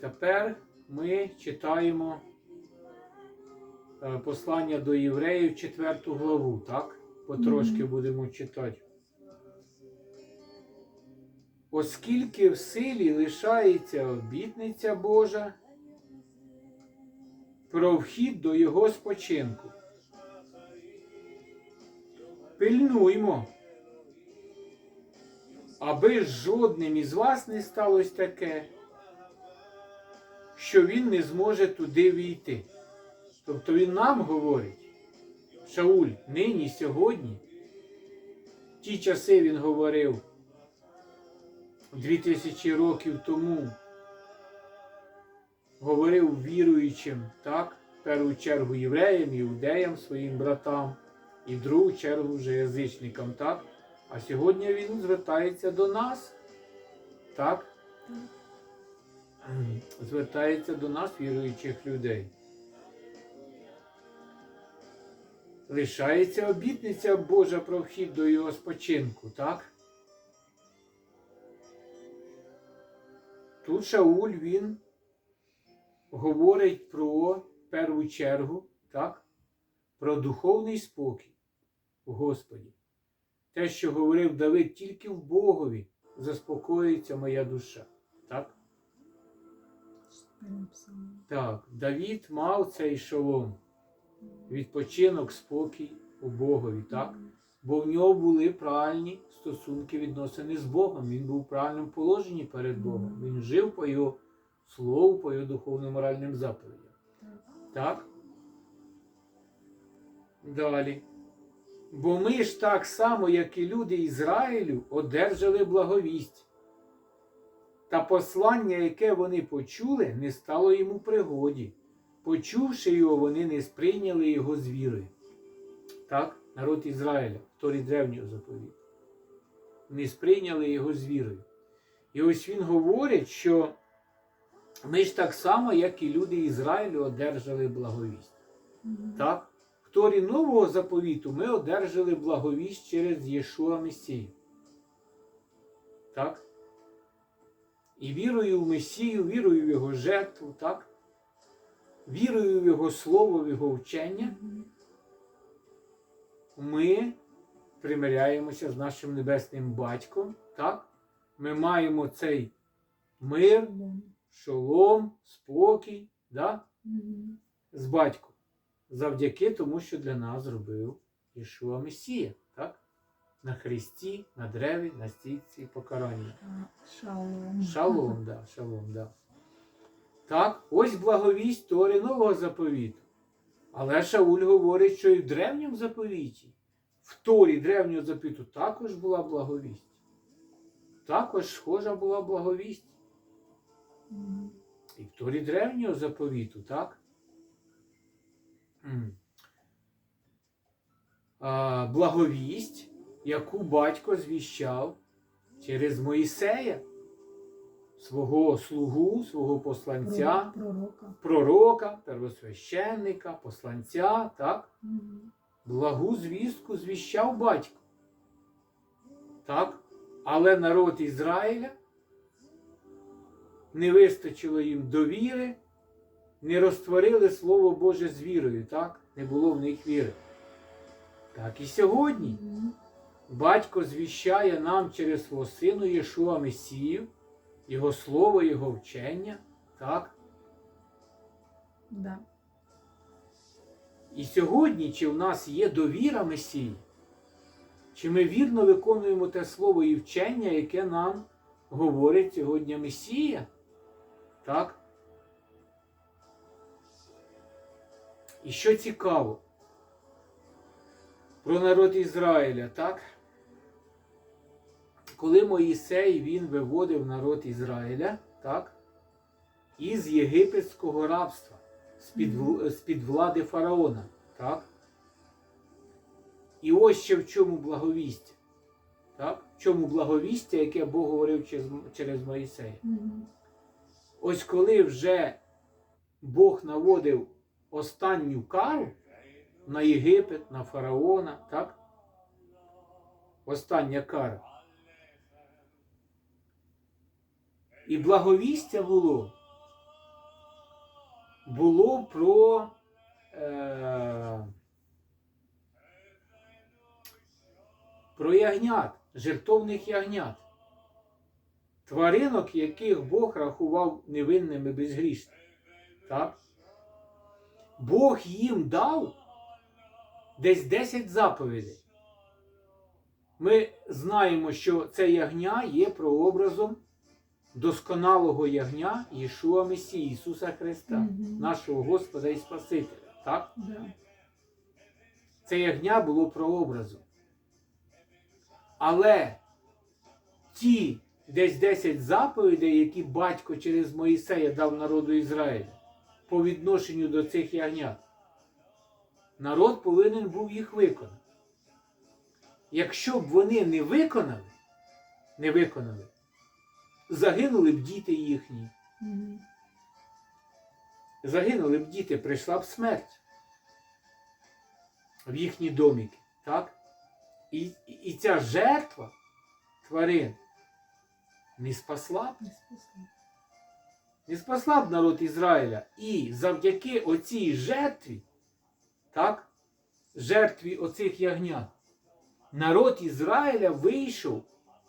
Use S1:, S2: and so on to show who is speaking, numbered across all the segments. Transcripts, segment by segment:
S1: Тепер ми читаємо е, послання до євреїв, 4 главу, так? Потрошки будемо читати. Оскільки в силі лишається обітниця Божа про вхід до Його спочинку. Пильнуймо, аби жодним із вас не сталося таке, що він не зможе туди війти. Тобто він нам говорить, Шауль, нині, сьогодні, в ті часи він говорив дві тисячі років тому, говорив віруючим, так, в першу чергу євреям, іудеям, своїм братам, і в другу чергу вже язичникам, так? А сьогодні він звертається до нас, так? Звертається до нас, віруючих людей. Лишається обітниця Божа про вхід до його спочинку, так? Тут Шауль він говорить про першу чергу, так? Про духовний спокій в Господі. Те, що говорив Давид, тільки в Богові заспокоїться моя душа. Так? Давід мав цей шолом, відпочинок, спокій у Богові, так? Бо в нього були правильні стосунки, відносини з Богом. Він був в правильному положенні перед Богом. Він жив по його слову, по його духовно-моральним заповідям. Так? Далі. Бо ми ж так само, як і люди Ізраїлю, одержали благовість. Та послання, яке вони почули, не стало йому пригоді. Почувши його, вони не сприйняли його з вірою. Так, народ Ізраїля, вторі древнього заповіту. Не сприйняли його з вірою. І ось він говорить, що ми ж так само, як і люди Ізраїлю, одержали благовість.
S2: Мгм.
S1: Так? В Торі нового заповіту ми одержали благовість через Єшуа Месію. Так? І вірою в Месію, вірою в Його жертву, так? Вірою в Його слово, в Його вчення, ми примиряємося з нашим небесним батьком. Так? Ми маємо цей мир, шолом, спокій да? З батьком. Завдяки тому, що для нас зробив Ішуа Месія. На хресті, на дереві, на стійці покарання.
S2: Шалом.
S1: Шалом, да, шалом, да. Так, ось благовість Тори нового заповіту. Але Шауль говорить, що і в древньому заповіті, в Торі древнього заповіту також була благовість. Також схожа була благовість. І в Торі древнього заповіту, так? Благовість, яку батько звіщав через Моїсея, свого слугу, свого посланця,
S2: Пророка.
S1: пророка, первосвященника, посланця, так?
S2: Мгм.
S1: Благу звістку звіщав батько. Так? Але народ Ізраїля не вистачило їм довіри, не розтворили Слово Боже з вірою, так? Не було в них віри. Так і сьогодні. Батько звіщає нам через свого сину Єшуа Месію, Його слово, Його вчення, так?
S2: Да.
S1: І сьогодні, чи в нас є довіра Месії, чи ми вірно виконуємо те слово і вчення, яке нам говорить сьогодні Месія? Так? І що цікаво про народ Ізраїля, так? Коли Моїсей він виводив народ Ізраїля, так? Із єгипетського рабства з-під, вл- з-під влади фараона. Так? І ось ще в чому благовістя. Так? В чому благовістя, яке Бог говорив через, через Моїсея.
S2: Мгм.
S1: Ось коли вже Бог наводив останню кару на Єгипет, на фараона, так? Остання кара. І благовістя було було про е, про ягнят, жертовних ягнят, тваринок, яких Бог рахував невинними безгрішними. Так? Бог їм дав десь 10 заповідей. Ми знаємо, що це ягня є прообразом досконалого ягня Єшуа Месії, Ісуса Христа,
S2: Мгм.
S1: нашого Господа і Спасителя. Так?
S2: Да.
S1: Це ягня було прообразом. Але ті десь 10 заповідей, які батько через Моїсея дав народу Ізраїля по відношенню до цих ягнят, народ повинен був їх виконати. Якщо б вони не виконали, не виконали, загинули б діти їхні, загинули б діти, прийшла б смерть в їхні доміки. Так? І, і, і ця жертва тварин не спасла б,
S2: Не спасла.
S1: не спасла б народ Ізраїля. І завдяки оцій жертві, так, жертві оцих ягнят, народ Ізраїля вийшов,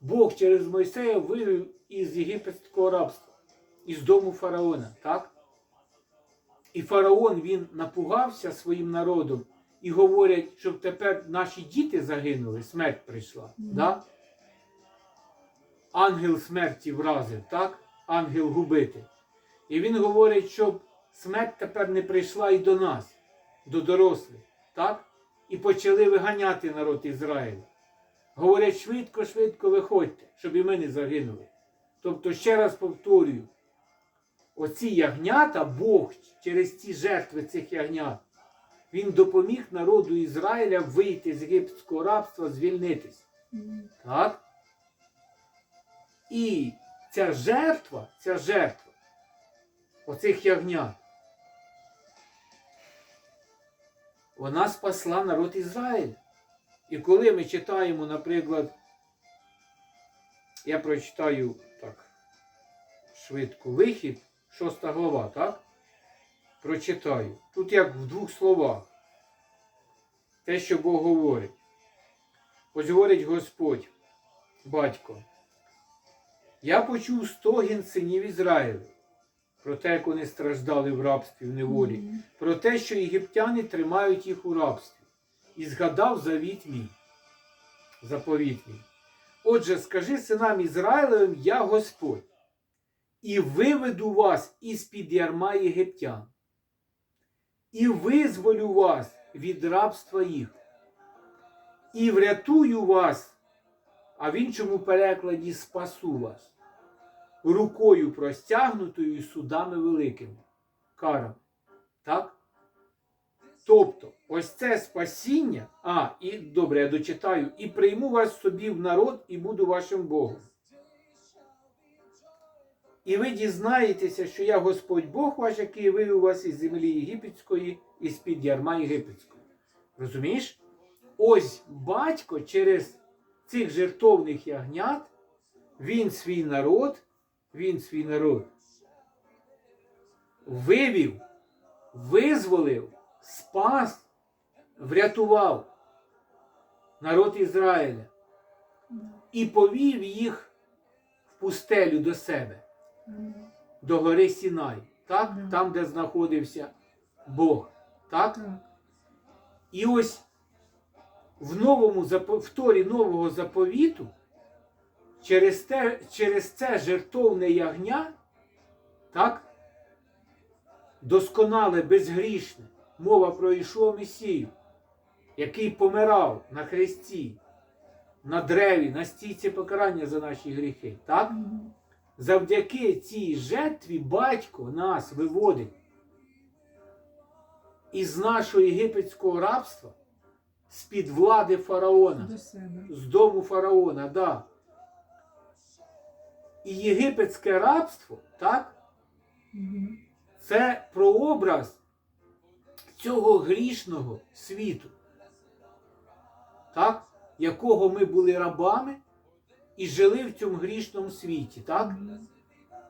S1: Бог через Мойсея вивів із єгипетського рабства, із дому фараона. так? І фараон він напугався своїм народом і говорять, щоб тепер наші діти загинули, смерть прийшла.
S2: Мгм.
S1: Да? Ангел смерті вразив, так? Ангел губити. І він говорить, щоб смерть тепер не прийшла і до нас, до дорослих. так? І почали виганяти народ Ізраїля. Говорять, швидко, швидко виходьте, щоб і ми не загинули. Тобто, ще раз повторюю, оці ягнята, Бог через ці жертви цих ягнят, він допоміг народу Ізраїля вийти з єгипетського рабства, звільнитись. Так? І ця жертва, ця жертва оцих ягнят, вона спасла народ Ізраїля. І коли ми читаємо, наприклад, я прочитаю так швидко вихід, шоста глава, так? Прочитаю. Тут як в двох словах. Те, що Бог говорить. Ось говорить Господь, батько. Я почув стогін синів Ізраїлю про те, як вони страждали в рабстві в неволі, про те, що єгиптяни тримають їх у рабстві, і згадав завіт мій, заповіт мій. Отже, скажи синам Ізраїлевим, я Господь, і виведу вас із-під ярма єгиптян, і визволю вас від рабства їх, і врятую вас, а в іншому перекладі спасу вас, рукою простягнутою і судами великими, карами. Так? Тобто, ось це спасіння, а, і добре, я дочитаю, і прийму вас собі в народ і буду вашим Богом. І ви дізнаєтеся, що я Господь Бог ваш, який вивів вас із землі єгипетської і з-під ярма єгипетського. Розумієш? Ось батько через цих жертовних ягнят, він свій народ, він свій народ вивів, визволив, спас, врятував народ Ізраїля і повів їх в пустелю до себе, до гори Сінай, так? Там, де знаходився Бог. Так? І ось в новому в Торі нового заповіту через, те, через це жертовне ягня, так, досконале, безгрішне, мова про Ішуа Месію, який помирав на хресті, на древі, на стійці покарання за наші гріхи. Так? Завдяки цій жертві батько нас виводить із нашого єгипетського рабства, з-під влади фараона, з дому фараона, да. І єгипетське рабство, так, це прообраз цього грішного світу, так, якого ми були рабами і жили в цьому грішному світі, так?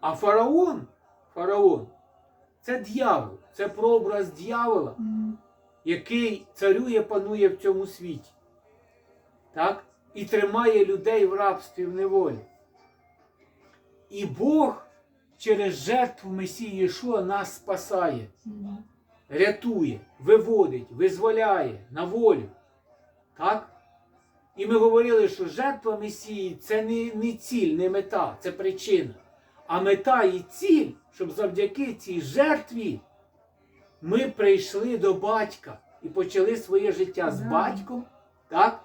S1: А фараон, фараон, це дьявол, це прообраз дьявола, який царює, панує в цьому світі. Так? І тримає людей в рабстві в неволі. І Бог через жертву Месії Єшуа нас спасає, рятує, виводить, визволяє на волю. Так? І ми говорили, що жертва Месії це не, не ціль, не мета, це причина. А мета і ціль, щоб завдяки цій жертві ми прийшли до батька і почали своє життя з батьком. Так?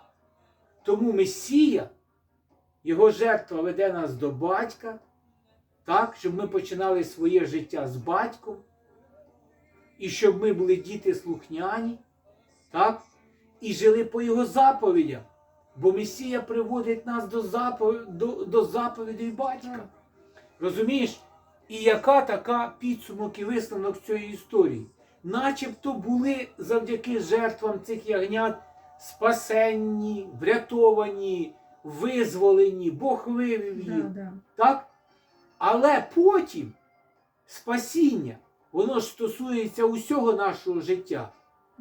S1: Тому Месія, його жертва веде нас до батька, так? щоб ми починали своє життя з батьком, і щоб ми були діти слухняні, так? і жили по його заповідям. Бо Месія приводить нас до, запов... до, до заповідей батька. Розумієш? І яка така підсумок і висновок цієї історії? Начебто були завдяки жертвам цих ягнят спасенні, врятовані, визволені, Бог вивів їх.
S2: да.
S1: Так? Але потім спасіння, воно ж стосується усього нашого життя.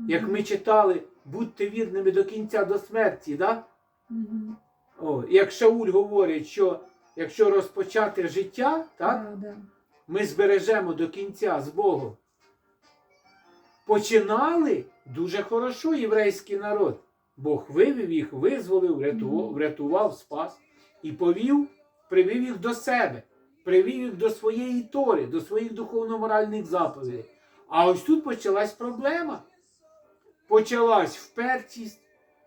S1: Як ми читали, будьте вірними до кінця до смерті. Да?
S2: Мгм.
S1: О, як Шауль говорить, що якщо розпочати життя, так,
S2: Да, да.
S1: ми збережемо до кінця з Богом. Починали дуже хорошо єврейський народ. Бог вивів їх, визволив, врятував, врятував, спас і повів, привів їх до себе, привів їх до своєї тори, до своїх духовно-моральних заповідей. А ось тут почалась проблема. Почалась впертість,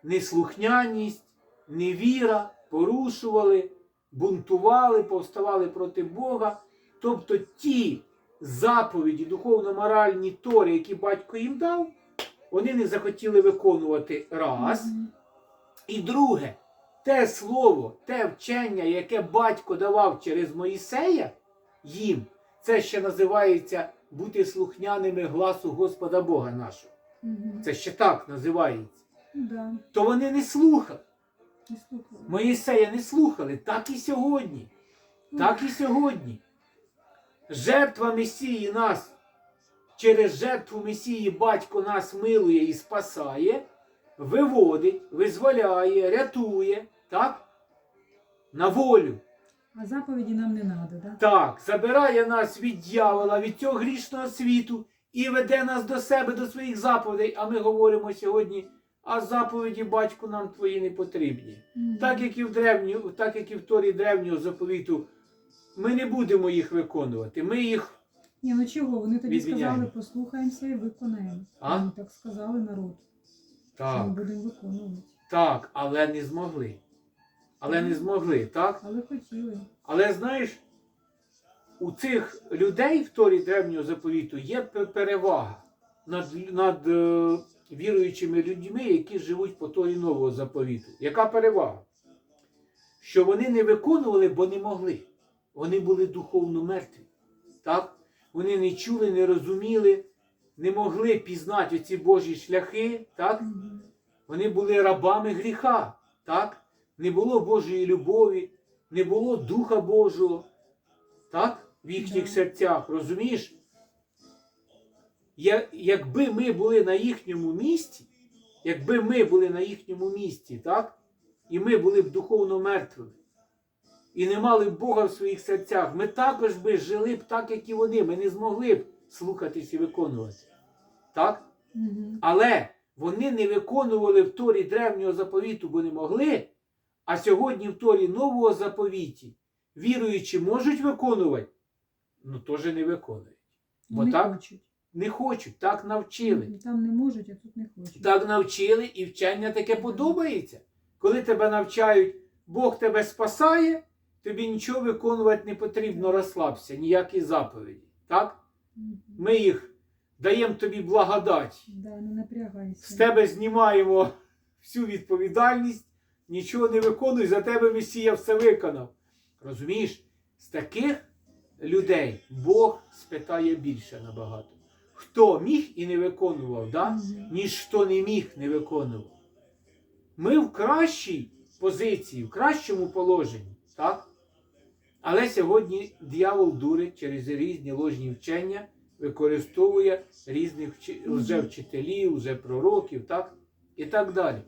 S1: неслухняність, невіра, порушували, бунтували, повставали проти Бога. Тобто ті заповіді, духовно-моральні тори, які батько їм дав, вони не захотіли виконувати раз. І друге, те слово, те вчення, яке батько давав через Моїсея їм, це ще називається бути слухняними гласу Господа Бога нашого. Це ще так називається. То вони не слухали. Моїсея не слухали. Так і сьогодні. Так і сьогодні. Жертва Месії нас, через жертву Месії батько нас милує і спасає, виводить, визволяє, рятує, так? На волю.
S2: А заповіді нам не треба, да?
S1: Так, забирає нас від дьявола, від цього грішного світу і веде нас до себе, до своїх заповідей. А ми говоримо сьогодні, а заповіді батьку нам твої не потрібні.
S2: Мгм.
S1: Так як і в древню, так як і в Торі древнього заповіту, ми не будемо їх виконувати. Ми їх
S2: Ні, ну чого? Вони тоді
S1: Відміняємо.
S2: сказали, послухаємося і виконаємо.
S1: А?
S2: Вони так сказали народ, що ми будемо виконувати.
S1: так, але не змогли. Але не змогли, так?
S2: Але хотіли.
S1: Але знаєш, у цих людей в Торі древнього заповіту є перевага над, над е, віруючими людьми, які живуть по Торі нового заповіту. Яка перевага? Що вони не виконували, бо не могли. Вони були духовно мертві. Так? Вони не чули, не розуміли, не могли пізнати оці Божі шляхи. Так? Вони були рабами гріха, так? Не було Божої любові, не було Духа Божого, так? В їхніх серцях, розумієш? Я- Якби ми були на їхньому місці, якби ми були на їхньому місці, так? І ми були б духовно мертвими, і не мали б Бога в своїх серцях, ми також би жили б так, як і вони. Ми не змогли б слухатись і виконувати. Так? Але вони не виконували в Торі древнього заповіту, бо не могли. А сьогодні в Торі нового заповіті віруючі можуть виконувати, ну теж не виконують. Бо
S2: Не
S1: так
S2: хочуть.
S1: Не хочуть, так навчили.
S2: Там не можуть, а тут не хочуть.
S1: Так навчили, і вчення таке подобається. Коли тебе навчають, Бог тебе спасає, тобі нічого виконувати не потрібно, розслабся, ніякі заповіді. Так? Ми їх даємо тобі благодать.
S2: Да, не напрягайся.
S1: з тебе знімаємо всю відповідальність, нічого не виконуй, за тебе Месія все виконав. Розумієш, з таких людей Бог спитає більше набагато. Хто міг і не виконував, да? Ніж хто не міг не виконував. Ми в кращій позиції, в кращому положенні, так? Але сьогодні дьявол дурить через різні ложні вчення використовує різних вчи- лжевчителів, лжепророків, так? І так далі.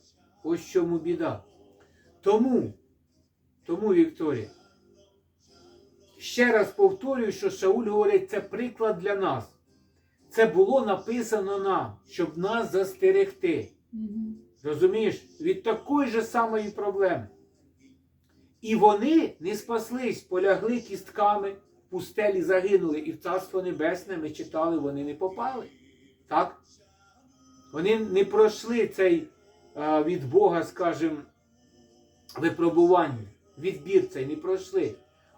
S1: Ось чому біда. Тому, тому, Вікторія, ще раз повторюю, що Шауль говорить, це приклад для нас. Це було написано нам, щоб нас застерегти.
S2: Мгм.
S1: Розумієш, від такої ж самої проблеми. І вони не спаслись, полягли кістками, пустелі загинули, і в Царство Небесне ми читали, вони не попали. Так? Вони не пройшли цей а, від Бога, скажімо, випробування, відбір цей не пройшли.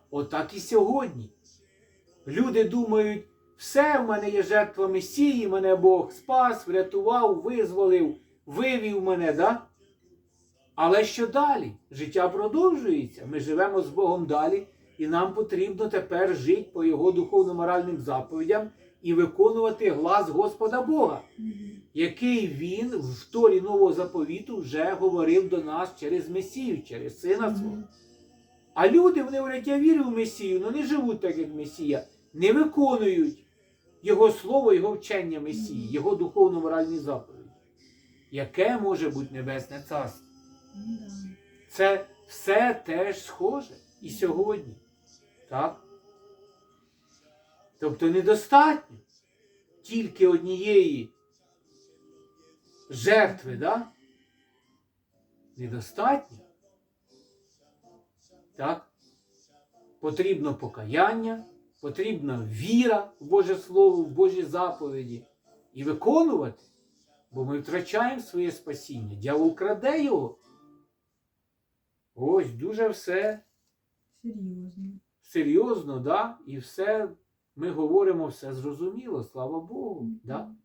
S1: Отак і сьогодні. Люди думають, все в мене є жертва Месії, мене Бог спас, врятував, визволив, вивів мене, да? Але що далі? Життя продовжується. Ми живемо з Богом далі, і нам потрібно тепер жити по Його духовно-моральним заповідям і виконувати глас Господа Бога, який Він в Торі Нового заповіту вже говорив до нас через Месію, через Сина Свого. А люди, вони говорять, я вірю в Месію, але не живуть так, як Месія, не виконують Його слово, Його вчення Месії, Його духовно-моральні заповіді. Яке може бути небесне царство? Це все теж схоже і сьогодні. Так? Тобто недостатньо тільки однієї жертви, да? Недостатньо. Так? Потрібно покаяння, Потрібна віра в Боже Слово, в Божі заповіді і виконувати, бо ми втрачаємо своє спасіння. Дявол краде його. Ось дуже все
S2: серйозно,
S1: серйозно, да? і все ми говоримо, все зрозуміло, слава Богу. Mm
S2: -hmm. Да?